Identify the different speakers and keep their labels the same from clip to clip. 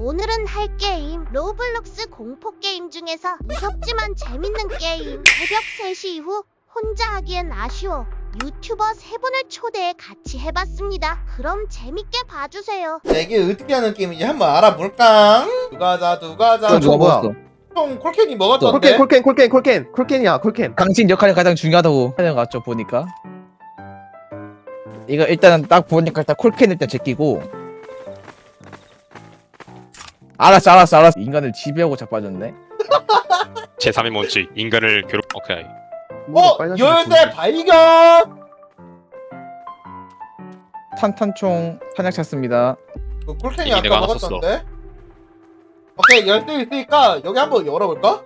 Speaker 1: 오늘은 할 게임 로블록스 공포 게임 중에서 무섭지만 재밌는 게임. 새벽 3시 이후 혼자 하기엔 아쉬워. 유튜버 세 분을 초대해 같이 해봤습니다. 그럼 재밌게 봐주세요.
Speaker 2: 자, 이게 어떻게 하는 게임인지. 한번 알아볼까? 누가자 누가자.
Speaker 3: 누가 먹었어?
Speaker 2: 형 콜캔이 먹었던데?
Speaker 4: 콜캔 콜캔 콜캔 콜캔. 콜캔이야 콜캔.
Speaker 3: 당신 역할이 가장 중요하다고 하는 것 같죠 보니까. 이거 일단은 딱 보니까 일단 콜캔 일단 제끼고 알았어 알았어 알았어 인간을 지배하고 자빠졌네
Speaker 5: 제3의 원칙 인간을 괴롭 오케이
Speaker 2: 어? 열쇠 발견!
Speaker 3: 탄탄총 탄약 찾습니다
Speaker 2: 그
Speaker 5: 이미
Speaker 2: 아까
Speaker 5: 내가
Speaker 2: 먹었던데? 오케이 열쇠 있으니까 여기 한번 열어볼까?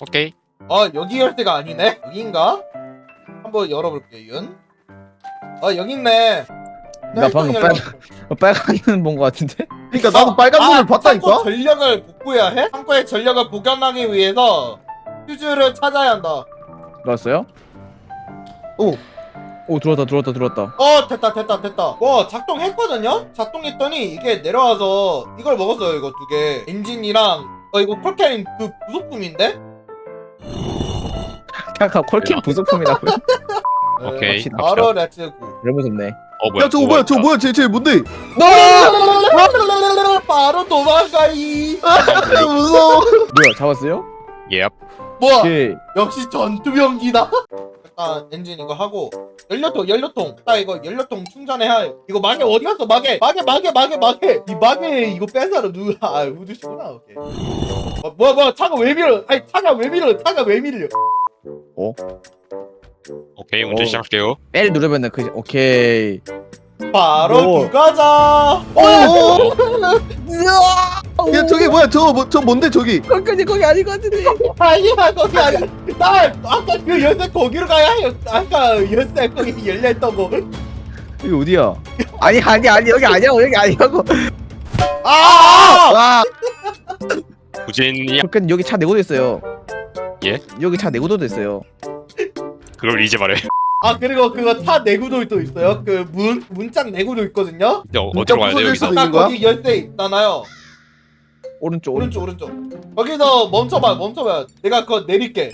Speaker 5: 오케이
Speaker 2: 어 여기 열쇠가 아니네? 여기인가? 한번 열어볼게 윤. 어 여기 있네.
Speaker 3: 나 방금 빨간 눈본것 같은데
Speaker 4: 그러니까 나도 빨간 눈을 봤다니까
Speaker 2: 창고 전력을 복구해야 해? 창고의 전력을 복원하기 위해서 퓨즈를 찾아야 한다.
Speaker 3: 들어왔어요?
Speaker 4: 오.
Speaker 3: 오 들어왔다 들어왔다 들어왔다
Speaker 2: 어 됐다 됐다 됐다. 와 작동했거든요? 작동했더니 이게 내려와서 이걸 먹었어요 이거 두 개. 엔진이랑 어 이거 콜캔 그 부속품인데?
Speaker 3: 카카 콜캔 부속품이라고요?
Speaker 5: 오케이,
Speaker 3: 확실히
Speaker 2: 바로 렛츠고.
Speaker 3: 너무 무섭네
Speaker 5: 어 뭐야?
Speaker 4: 야 저거 뭐야? 저거 뭐야? 쟤, 쟤 뭔데?
Speaker 2: 바로 도망가이.
Speaker 4: 무서워.
Speaker 3: 뭐야 잡았어요?
Speaker 5: 예
Speaker 2: 뭐야?
Speaker 3: 오케이.
Speaker 2: 역시 전투병기다. 일단 엔진 이거 하고 연료통 연료통. 딱 이거 연료통 충전해야 해. 이거 마개 어디 갔어? 마개 마개 마개 마개 마개. 이 마개 이거 뺏어라 누가 아 우드시구나. 오케이. 어, 뭐야 뭐야? 차가 왜 밀어? 아니 차가 왜 밀어? 차가 왜 밀려
Speaker 5: 오케이 운전
Speaker 3: 어.
Speaker 5: 시작할게요.
Speaker 3: L 누르면은 그 오케이.
Speaker 2: 바로
Speaker 4: 어어 야? 저기 뭐야? 저거 뭐, 저 뭔데 저기?
Speaker 3: 거기 거기 아니거든요
Speaker 2: 아니야 거기 아니야 나 아까 그 열쇠 거기로 가야 해. 아까 열쇠 거기 열려있던 거
Speaker 3: 여기 어디야? 아니 아니 아니 여기 아니야고 여기 아니라고.
Speaker 2: 아!
Speaker 4: 와
Speaker 5: 부진이
Speaker 3: 그럼 여기 차 내고도 있어요.
Speaker 5: 예?
Speaker 3: 여기 차 내고도 있어요.
Speaker 5: 그걸 이제 말해
Speaker 2: 아 그리고 그거 차 내구도 또 있어요 그 문 문짝 내구도 있거든요
Speaker 5: 어, 어디로 가야 돼요
Speaker 4: 부서질
Speaker 5: 여기서
Speaker 4: 수도 있는 거야?
Speaker 2: 거기 열쇠 있잖아요
Speaker 3: 오른쪽 오른쪽.
Speaker 2: 오른쪽 오른쪽 거기서 멈춰봐 멈춰봐 내가 그거 내릴게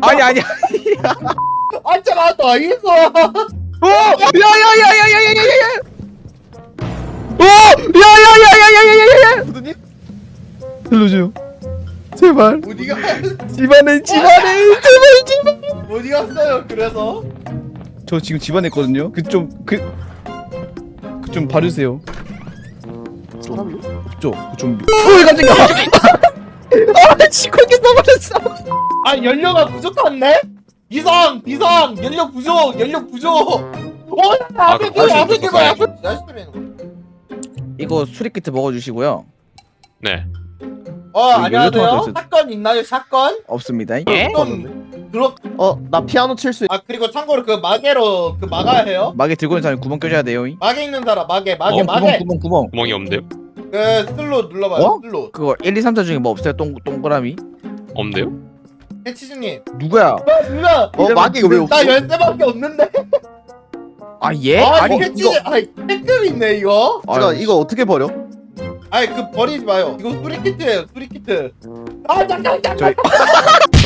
Speaker 3: 아니 아니.
Speaker 2: 아차가 또 있어
Speaker 3: 오! 야야야야야야야야! 오! 야야야야야야야야!
Speaker 4: 부드님
Speaker 3: 들려줘요. 제발.
Speaker 2: 어디가
Speaker 3: 집안에 집안에 제발 제발.
Speaker 2: 어디 갔어요 그래서
Speaker 3: 저 지금 집안에 있거든요. 그 좀 그 그좀 봐주세요.
Speaker 4: 사람이요?
Speaker 3: 없죠? 그 좀. 오 깜짝이야. 아 지금 이게 넘어졌어.
Speaker 2: 아 연료가 부족하네 비상 비상 연료 부족 연료 부족 어
Speaker 5: 아,
Speaker 2: 앞에
Speaker 5: 그거
Speaker 2: 그 앞에 그거
Speaker 5: 써야지.
Speaker 2: 앞에
Speaker 3: 이거 수리 키트 먹어주시고요.
Speaker 5: 네
Speaker 2: 거어
Speaker 3: 여기 연료 토마토
Speaker 2: 안녕하세요. 사건 있나요 사건
Speaker 3: 없습니다.
Speaker 5: 예?
Speaker 2: 좀 들어
Speaker 4: 어나 피아노 칠 수 있...
Speaker 2: 아 그리고 참고로 그 마개로 그 막아야 해요
Speaker 3: 마개 들고 있는 사람이 구멍 껴줘야 돼요.
Speaker 2: 마개 있는 사람 마개 마개
Speaker 5: 어,
Speaker 2: 마개
Speaker 3: 구멍 구멍 구멍.
Speaker 5: 구멍이 없는데요
Speaker 2: 그 슬로 눌러봐요
Speaker 3: 어?
Speaker 2: 슬로
Speaker 3: 그거 1, 2, 3, 4 중에 뭐 없어요? 동 동그라미?
Speaker 5: 없는데요
Speaker 2: 해치즈님
Speaker 3: 누구야?
Speaker 2: 누나
Speaker 4: 어 마귀 왜 없어?
Speaker 2: 나 열쇠밖에 없는데
Speaker 3: 아 예?
Speaker 2: 아니
Speaker 3: 아니
Speaker 2: 해치즈
Speaker 3: 이거
Speaker 2: 아니 택급 있네 이거
Speaker 3: 아유,
Speaker 4: 이거 어떻게 버려?
Speaker 2: 아니 그 버리지 마요 이거 수리 키트예요 수리 키트 아 잠깐 잠깐
Speaker 3: 저희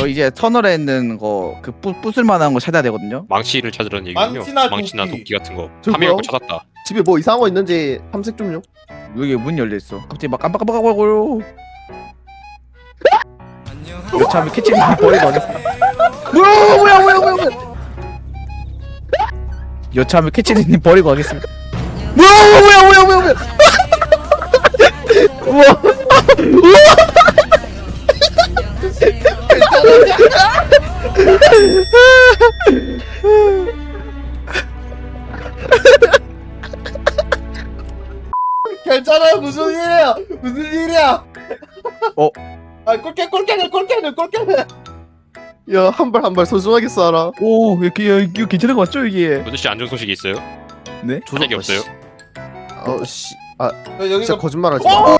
Speaker 3: 저 이제 터널에 있는 거 그 부술 만한 거 찾아야 되거든요.
Speaker 5: 망치를 찾으라는 얘기군요
Speaker 2: 망치나
Speaker 5: 망치나
Speaker 2: 도끼.
Speaker 5: 도끼 같은
Speaker 4: 거저
Speaker 5: 파밍할 거
Speaker 4: 뭐야?
Speaker 5: 찾았다
Speaker 4: 집에 뭐 이상한 거 있는지 탐색 좀요
Speaker 3: 여기 문 열려 있어. 갑자기 막 깜빡깜빡하고요. 여차하면 캐치님 버리고 어디? 뭐야 뭐야 뭐야 뭐야 뭐야? 여차하면 캐치님 버리고 가겠습니다. 뭐야 뭐야 뭐야 뭐야 뭐야? 우와
Speaker 2: 괜찮아요. 무슨 일이야 무슨 일이야?
Speaker 3: 어?
Speaker 2: 아 꼴깨 꼴깨는 꼴깨는 꼴깨는
Speaker 4: 야한 발 한 발 소중하게 쏴라.
Speaker 3: 오 이게 이거 괜찮은 거 맞죠 이게?
Speaker 5: 아저씨 안 좋은 소식이 있어요?
Speaker 3: 네?
Speaker 5: 조작이 없어요?
Speaker 4: 어씨.
Speaker 2: 아저 여기서
Speaker 4: 진짜 거짓말하지 마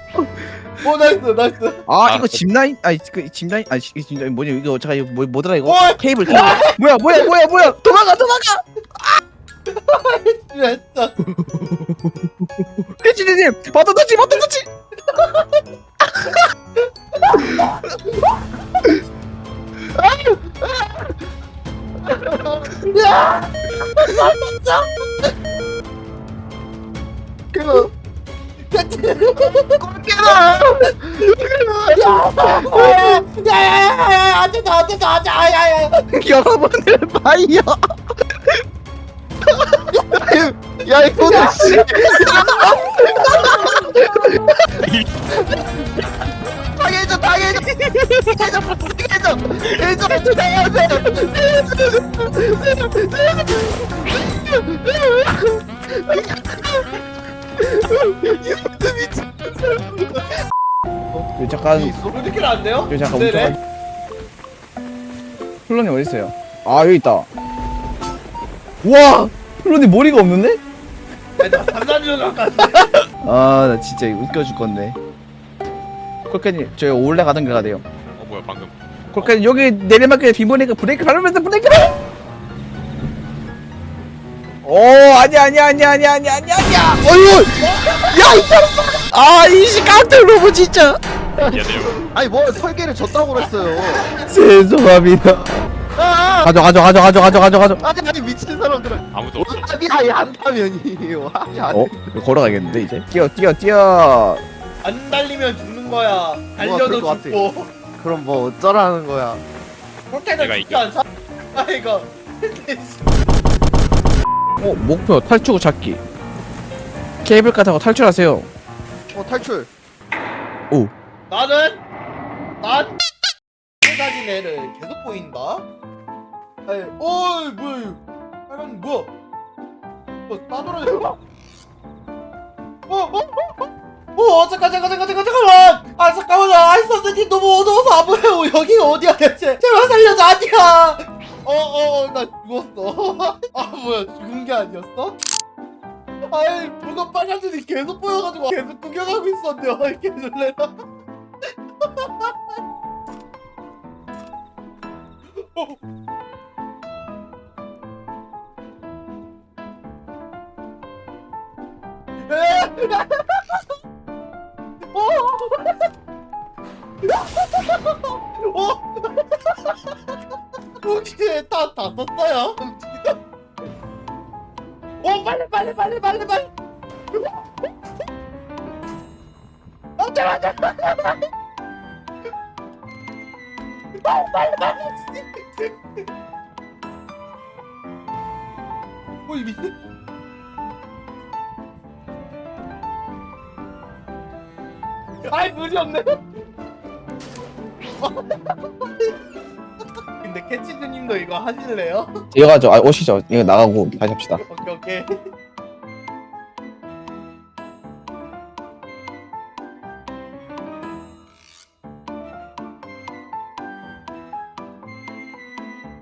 Speaker 2: 어? 어 나이스 나이스
Speaker 3: 아,
Speaker 5: 아,
Speaker 3: 이거 짚라인 아니 그 짚라인 아니 이 짚라인 뭐냐 이거 잠깐 이거 뭐 뭐더라 이거
Speaker 2: 어?
Speaker 3: 케이블 케이블 뭐야 뭐야 뭐야 뭐야 도망가 도망가
Speaker 2: 진짜
Speaker 3: 캐치님 바다 터치 바다 터치
Speaker 4: 그
Speaker 2: 야야야야 안돼 안돼 안돼 아야야
Speaker 3: 여러분을 봐요
Speaker 4: 야 이거는 씨 당해줘 당해줘 당해줘 당해줘 당해줘
Speaker 3: 저 잠깐
Speaker 2: 이렇게 안 돼요?
Speaker 3: 저 잠깐
Speaker 2: 네네.
Speaker 3: 멈춰 플로님 어디 있어요? 아 여기 있다. 와! 플로님 머리가 없는데?
Speaker 2: 가
Speaker 3: 아나 진짜 이거 웃겨 죽겠네 콜케님 저희 올래 가던 길 가대요.
Speaker 5: 어 뭐야 방금.
Speaker 3: 콜케님 여기 내리막길에 비 보니까 브레이크 밟으면서 브레이크 밟- 오 아니야 아니야 아니야 아니야 아니야 아니야 아니야! 어이구 야이 사람 아 이씨 깜짝 로보 진짜.
Speaker 5: 미안해요
Speaker 4: 아니 뭐 설계를 졌다고 그랬어요.
Speaker 3: 죄송합니다.
Speaker 4: 아
Speaker 3: 가져 가져 가져 가져 가져 가져 가져.
Speaker 4: 아니 아니 미친 사람들은
Speaker 5: 아무도 없어.
Speaker 4: 아니 안타면이 와
Speaker 3: 어? 걸어가겠는데 이제? 뛰어 뛰어 뛰어.
Speaker 2: 안 달리면 죽는 거야. 달려도
Speaker 4: 같아.
Speaker 2: 죽고.
Speaker 4: 그럼 뭐 어쩌라는 거야?
Speaker 5: 내가
Speaker 2: 죽지
Speaker 5: 이겨.
Speaker 2: 않아. 아 이거.
Speaker 3: 어 목표 탈출구 찾기. 케이블카 타고 탈출하세요
Speaker 4: 어 탈출
Speaker 2: 나는 난 세가지 애를 계속 보인다. 아이, 어이 뭐야? 이거. 빨간 뭐야? 뭐 따돌아져? 어, 어, 어, 어, 어, 잠깐, 잠깐, 잠깐, 잠깐, 잠깐만. 아, 잠깐만요. 아이 선생님 너무 어두워서 안 보여요. 여기가 어디야 대체? 제발 살려줘, 아니야. 어, 어, 어, 나 죽었어. 아, 뭐야, 죽은 게 아니었어? 아이, 뭐가 빨간색이 계속 보여가지고 계속 구경하고 있었네요. 이렇게 놀래라. 어? 혹시 다, 다 썼어요? 빨리 빨리 빨리. 빨리 빨리 어? 제발 제발 제발 빨리 빨리 빨리. 어이 미친 아이 물이 없네. 근데 캐치즈님도 이거 하실래요?
Speaker 3: 이어가죠 아 오시죠. 이거 나가고 다시 합시다.
Speaker 2: 오케이 오케이